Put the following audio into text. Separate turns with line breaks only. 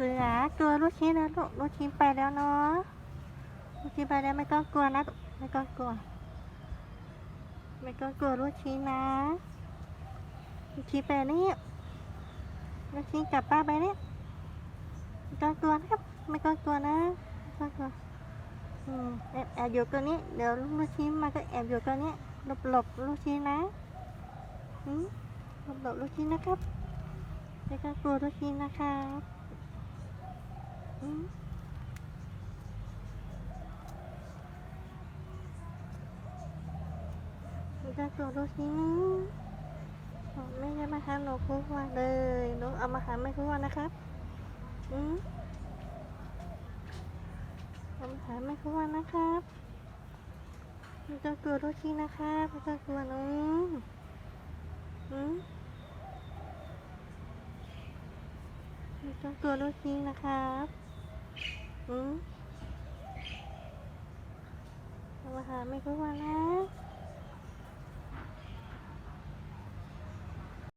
สือกลัวลูกชิ้นนะลูกลูกชิ้นไปแล้วเนาะลูกชิ้นไปแล้วไม่ต้องกลัวนะไม่ต้องกลัวไม่ต้องกลัวลูกชิ้นนะลูกชิ้นไปนี่ลูกชิ้นกลับบ้าไปนี่ไม่ต้องกลัวนะครับไม่ต้องกลัวนะไม่ต้องกลัวอืมแอบแอบอยู่ตัวนี้เดี๋ยวลูกชิ้นมาก็แอบอยู่ตัวนี้หลบหลบลูกชิ้นนะหลบหลบลูกชิ้นนะครับไม่ต้องกลัวลูกชิ้นนะครับ อืมไม่ต้องกลัวลูกชิ้ไม่ได้มาหาหนูทุกวันเลยหนูเอามาหาไม่ทุกวันนะครับอืมเอามาหาไม่ทุกวันนะครับไม่ต้องกลัวลูกชิ้นะครับไม่ต้องกลัวหนูอืมไม่ต้องกลัวลูกชิ้นะครับ อืมเอามาหาไม่ทุกวันนะ